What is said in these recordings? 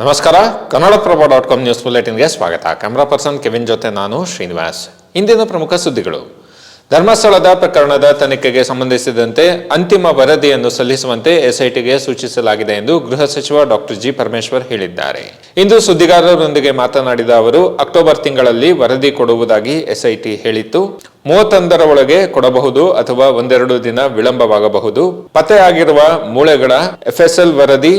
ನಮಸ್ಕಾರ Kannadaprabha dot com news ಬುಲೆಟಿನ್ಗೆ ಸ್ವಾಗತ. ಕ್ಯಾಮ್ರಾ ಪರ್ಸನ್ ಕೆವಿನ್ ಜೊತೆ ನಾನು ಶ್ರೀನಿವಾಸ್. ಇಂದಿನ ಪ್ರಮುಖ ಸುದ್ದಿಗಳು. ಧರ್ಮಸ್ಥಳದ ಪ್ರಕರಣದ ತನಿಖೆಗೆ ಸಂಬಂಧಿಸಿದಂತೆ ಅಂತಿಮ ವರದಿಯನ್ನು ಸಲ್ಲಿಸುವಂತೆ ಎಸ್ಐಟಿಗೆ ಸೂಚಿಸಲಾಗಿದೆ ಎಂದು ಗೃಹ ಸಚಿವ ಡಾಕ್ಟರ್ ಜಿ ಪರಮೇಶ್ವರ್ ಹೇಳಿದ್ದಾರೆ. ಇಂದು ಸುದ್ದಿಗಾರರೊಂದಿಗೆ ಮಾತನಾಡಿದ ಅವರು, ಅಕ್ಟೋಬರ್ ತಿಂಗಳಲ್ಲಿ ವರದಿ ಕೊಡುವುದಾಗಿ ಎಸ್ಐಟಿ ಹೇಳಿತ್ತು. ಮೂವತ್ತೊಂದರ ಒಳಗೆ ಕೊಡಬಹುದು ಅಥವಾ ಒಂದೆರಡು ದಿನ ವಿಳಂಬವಾಗಬಹುದು. ಪತ್ತೆಯಾಗಿರುವ ಮೂಳೆಗಳ ಎಫ್ಎಸ್ಎಲ್ ವರದಿ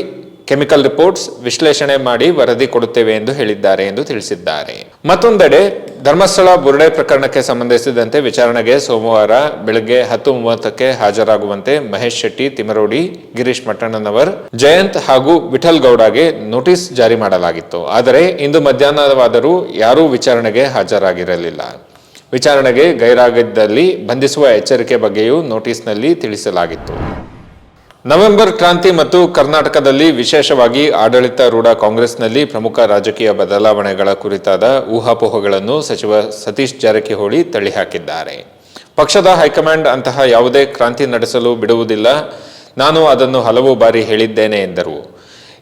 ಕೆಮಿಕಲ್ ರಿಪೋರ್ಟ್ಸ್ ವಿಶ್ಲೇಷಣೆ ಮಾಡಿ ವರದಿ ಕೊಡುತ್ತೇವೆ ಎಂದು ಹೇಳಿದ್ದಾರೆ ಎಂದು ತಿಳಿಸಿದ್ದಾರೆ. ಮತ್ತೊಂದೆಡೆ ಧರ್ಮಸ್ಥಳ ಬುರುಡೆ ಪ್ರಕರಣಕ್ಕೆ ಸಂಬಂಧಿಸಿದಂತೆ ವಿಚಾರಣೆಗೆ ಸೋಮವಾರ ಬೆಳಗ್ಗೆ ಹತ್ತು ಮೂವತ್ತಕ್ಕೆ ಹಾಜರಾಗುವಂತೆ ಮಹೇಶ್ ಶೆಟ್ಟಿ ತಿಮರೋಡಿ ಗಿರೀಶ್ ಮಟ್ಟಣ್ಣನವರ್ ಜಯಂತ್ ಹಾಗೂ ವಿಠಲ್ ಗೌಡಗೆ ನೋಟಿಸ್ ಜಾರಿ ಮಾಡಲಾಗಿತ್ತು. ಆದರೆ ಇಂದು ಮಧ್ಯಾಹ್ನವಾದರೂ ಯಾರೂ ವಿಚಾರಣೆಗೆ ಹಾಜರಾಗಿರಲಿಲ್ಲ. ವಿಚಾರಣೆಗೆ ಗೈರಾಗಿದ್ದಲ್ಲಿ ಬಂಧಿಸುವ ಎಚ್ಚರಿಕೆ ಬಗ್ಗೆಯೂ ನೋಟಿಸ್ನಲ್ಲಿ ತಿಳಿಸಲಾಗಿತ್ತು. ನವೆಂಬರ್ ಕ್ರಾಂತಿ ಮತ್ತು ಕರ್ನಾಟಕದಲ್ಲಿ ವಿಶೇಷವಾಗಿ ಆಡಳಿತಾರೂಢ ಕಾಂಗ್ರೆಸ್ನಲ್ಲಿ ಪ್ರಮುಖ ರಾಜಕೀಯ ಬದಲಾವಣೆಗಳ ಕುರಿತಾದ ಊಹಾಪೋಹಗಳನ್ನು ಸಚಿವ ಸತೀಶ್ ಜಾರಕಿಹೊಳಿ ತಳ್ಳಿಹಾಕಿದ್ದಾರೆ. ಪಕ್ಷದ ಹೈಕಮಾಂಡ್ ಅಂತಹ ಯಾವುದೇ ಕ್ರಾಂತಿ ನಡೆಸಲು ಬಿಡುವುದಿಲ್ಲ. ನಾನು ಅದನ್ನು ಹಲವು ಬಾರಿ ಹೇಳಿದ್ದೇನೆ ಎಂದರು.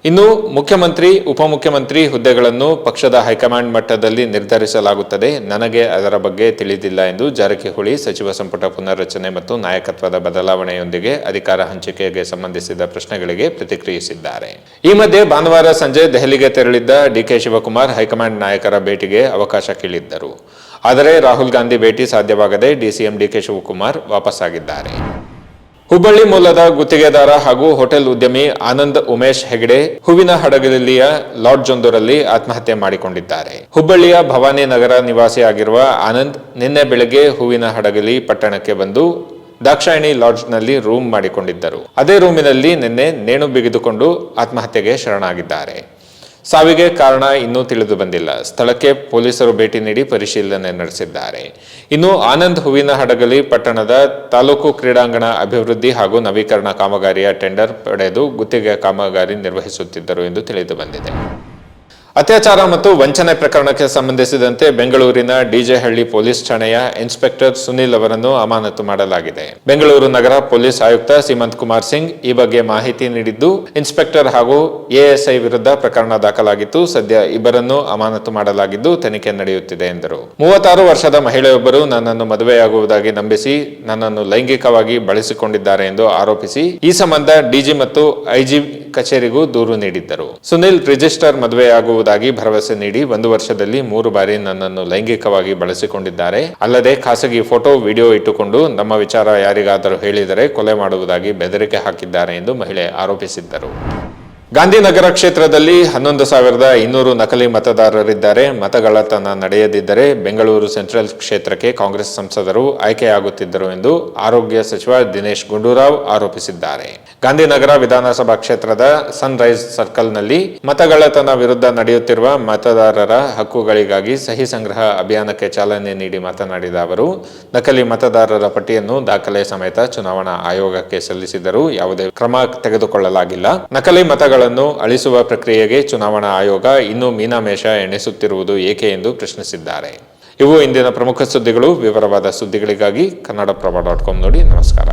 ಇನ್ನು ಮುಖ್ಯಮಂತ್ರಿ, ಉಪಮುಖ್ಯಮಂತ್ರಿ ಹುದ್ದೆಗಳನ್ನು ಪಕ್ಷದ ಹೈಕಮಾಂಡ್ ಮಟ್ಟದಲ್ಲಿ ನಿರ್ಧರಿಸಲಾಗುತ್ತದೆ. ನನಗೆ ಅದರ ಬಗ್ಗೆ ತಿಳಿದಿಲ್ಲ ಎಂದು ಜಾರಕಿಹೊಳಿ ಸಚಿವ ಸಂಪುಟ ಪುನರ್ರಚನೆ ಮತ್ತು ನಾಯಕತ್ವದ ಬದಲಾವಣೆಯೊಂದಿಗೆ ಅಧಿಕಾರ ಹಂಚಿಕೆಗೆ ಸಂಬಂಧಿಸಿದ ಪ್ರಶ್ನೆಗಳಿಗೆ ಪ್ರತಿಕ್ರಿಯಿಸಿದ್ದಾರೆ. ಈ ಮಧ್ಯೆ ಭಾನುವಾರ ಸಂಜೆ ದೆಹಲಿಗೆ ತೆರಳಿದ್ದ ಡಿಕೆ ಶಿವಕುಮಾರ್ ಹೈಕಮಾಂಡ್ ನಾಯಕರ ಭೇಟಿಗೆ ಅವಕಾಶ ಕೇಳಿದ್ದರು. ಆದರೆ ರಾಹುಲ್ ಗಾಂಧಿ ಭೇಟಿ ಸಾಧ್ಯವಾಗದೆ ಡಿಸಿಎಂ ಡಿಕೆ ಶಿವಕುಮಾರ್ ವಾಪಸ್ಸಾಗಿದ್ದಾರೆ. ಹುಬ್ಬಳ್ಳಿ ಮೂಲದ ಗುತ್ತಿಗೆದಾರ ಹಾಗೂ ಹೋಟೆಲ್ ಉದ್ಯಮಿ ಆನಂದ್ ಉಮೇಶ್ ಹೆಗಡೆ ಹೂವಿನ ಹಡಗಲಿಯ ಲಾಡ್ಜ್ ಒಂದರಲ್ಲಿ ಆತ್ಮಹತ್ಯೆ ಮಾಡಿಕೊಂಡಿದ್ದಾರೆ. ಹುಬ್ಬಳ್ಳಿಯ ಭವಾನಿ ನಗರ ನಿವಾಸಿಯಾಗಿರುವ ಆನಂದ್ ನಿನ್ನೆ ಬೆಳಗ್ಗೆ ಹೂವಿನ ಹಡಗಲಿ ಪಟ್ಟಣಕ್ಕೆ ಬಂದು ದಾಕ್ಷಾಯಣಿ ಲಾಡ್ಜ್ನಲ್ಲಿ ರೂಮ್ ಮಾಡಿಕೊಂಡಿದ್ದರು. ಅದೇ ರೂಮಿನಲ್ಲಿ ನಿನ್ನೆ ನೇಣು ಬಿಗಿದುಕೊಂಡು ಆತ್ಮಹತ್ಯೆಗೆ ಶರಣಾಗಿದ್ದಾರೆ. ಸಾವಿಗೆ ಕಾರಣ ಇನ್ನೂ ತಿಳಿದು ಬಂದಿಲ್ಲ. ಸ್ಥಳಕ್ಕೆ ಪೊಲೀಸರು ಭೇಟಿ ನೀಡಿ ಪರಿಶೀಲನೆ ನಡೆಸಿದ್ದಾರೆ. ಇನ್ನು ಆನಂದ್ ಹೂವಿನ ಹಡಗಲಿ ಪಟ್ಟಣದ ತಾಲೂಕು ಕ್ರೀಡಾಂಗಣ ಅಭಿವೃದ್ಧಿ ಹಾಗೂ ನವೀಕರಣ ಕಾಮಗಾರಿಯ ಟೆಂಡರ್ ಪಡೆದು ಗುತ್ತಿಗೆ ಕಾಮಗಾರಿ ನಿರ್ವಹಿಸುತ್ತಿದ್ದರು ಎಂದು ತಿಳಿದು ಬಂದಿದೆ. ಅತ್ಯಾಚಾರ ಮತ್ತು ವಂಚನೆ ಪ್ರಕರಣಕ್ಕೆ ಸಂಬಂಧಿಸಿದಂತೆ ಬೆಂಗಳೂರಿನ ಡಿಜೆಹಳ್ಳಿ ಪೊಲೀಸ್ ಠಾಣೆಯ ಇನ್ಸ್ಪೆಕ್ಟರ್ ಸುನಿಲ್ ಅವರನ್ನು ಅಮಾನತು ಮಾಡಲಾಗಿದೆ. ಬೆಂಗಳೂರು ನಗರ ಪೊಲೀಸ್ ಆಯುಕ್ತ ಸೀಮಂತ್ ಕುಮಾರ್ ಸಿಂಗ್ ಈ ಬಗ್ಗೆ ಮಾಹಿತಿ ನೀಡಿದ್ದು, ಇನ್ಸ್ಪೆಕ್ಟರ್ ಹಾಗೂ ಎಎಸ್ಐ ವಿರುದ್ಧ ಪ್ರಕರಣ ದಾಖಲಾಗಿತ್ತು. ಸದ್ಯ ಇಬ್ಬರನ್ನು ಅಮಾನತು ಮಾಡಲಾಗಿದ್ದು, ತನಿಖೆ ನಡೆಯುತ್ತಿದೆ ಎಂದರು. ಮೂವತ್ತಾರು ವರ್ಷದ ಮಹಿಳೆಯೊಬ್ಬರು ನನ್ನನ್ನು ಮದುವೆಯಾಗುವುದಾಗಿ ನಂಬಿಸಿ, ನನ್ನನ್ನು ಲೈಂಗಿಕವಾಗಿ ಬಳಸಿಕೊಂಡಿದ್ದಾರೆ ಎಂದು ಆರೋಪಿಸಿ, ಈ ಸಂಬಂಧ ಡಿಜಿ ಮತ್ತು ಐಜಿ ಕಚೇರಿಗೂ ದೂರು ನೀಡಿದ್ದರು. ಸುನಿಲ್ ರಿಜಿಸ್ಟರ್ ಮದುವೆಯಾಗುವುದಾಗಿ ಭರವಸೆ ನೀಡಿ ಒಂದು ವರ್ಷದಲ್ಲಿ ಮೂರು ಬಾರಿ ನನ್ನನ್ನು ಲೈಂಗಿಕವಾಗಿ ಬಳಸಿಕೊಂಡಿದ್ದಾರೆ. ಅಲ್ಲದೆ ಖಾಸಗಿ ಫೋಟೋ, ವಿಡಿಯೋ ಇಟ್ಟುಕೊಂಡು ನಮ್ಮ ವಿಚಾರ ಯಾರಿಗಾದರೂ ಹೇಳಿದರೆ ಕೊಲೆ ಮಾಡುವುದಾಗಿ ಬೆದರಿಕೆ ಹಾಕಿದ್ದಾರೆ ಎಂದು ಮಹಿಳೆ ಆರೋಪಿಸಿದ್ದರು. ಗಾಂಧಿನಗರ ಕ್ಷೇತ್ರದಲ್ಲಿ ಹನ್ನೊಂದು ಸಾವಿರದ ಇನ್ನೂರು ನಕಲಿ ಮತದಾರರಿದ್ದಾರೆ. ಮತಗಳತನ ನಡೆಯದಿದ್ದರೆ ಬೆಂಗಳೂರು ಸೆಂಟ್ರಲ್ ಕ್ಷೇತ್ರಕ್ಕೆ ಕಾಂಗ್ರೆಸ್ ಸಂಸದರು ಆಯ್ಕೆಯಾಗುತ್ತಿದ್ದರು ಎಂದು ಆರೋಗ್ಯ ಸಚಿವ ದಿನೇಶ್ ಗುಂಡೂರಾವ್ ಆರೋಪಿಸಿದ್ದಾರೆ. ಗಾಂಧಿನಗರ ವಿಧಾನಸಭಾ ಕ್ಷೇತ್ರದ ಸನ್ ರೈಸ್ ಸರ್ಕಲ್ನಲ್ಲಿ ಮತಗಳತನ ವಿರುದ್ಧ ನಡೆಯುತ್ತಿರುವ ಮತದಾರರ ಹಕ್ಕುಗಳಿಗಾಗಿ ಸಹಿ ಸಂಗ್ರಹ ಅಭಿಯಾನಕ್ಕೆ ಚಾಲನೆ ನೀಡಿ ಮಾತನಾಡಿದ ಅವರು, ನಕಲಿ ಮತದಾರರ ಪಟ್ಟಿಯನ್ನು ದಾಖಲೆ ಸಮೇತ ಚುನಾವಣಾ ಆಯೋಗಕ್ಕೆ ಸಲ್ಲಿಸಿದರೂ ಯಾವುದೇ ಕ್ರಮ ತೆಗೆದುಕೊಳ್ಳಲಾಗಿಲ್ಲ. ನಕಲಿ ಮತಗಳನ್ನು ಅಳಿಸುವ ಪ್ರಕ್ರಿಯೆಗೆ ಚುನಾವಣಾ ಆಯೋಗ ಇನ್ನೂ ಮೀನಾಮೇಷ ಎಣಿಸುತ್ತಿರುವುದು ಏಕೆ ಎಂದು ಪ್ರಶ್ನಿಸಿದ್ದಾರೆ. ಇವು ಇಂದಿನ ಪ್ರಮುಖ ಸುದ್ದಿಗಳು. ವಿವರವಾದ ಸುದ್ದಿಗಳಿಗಾಗಿ ಕನ್ನಡಪ್ರಭ ಡಾಟ್ ಕಾಮ್ ನೋಡಿ. ನಮಸ್ಕಾರ.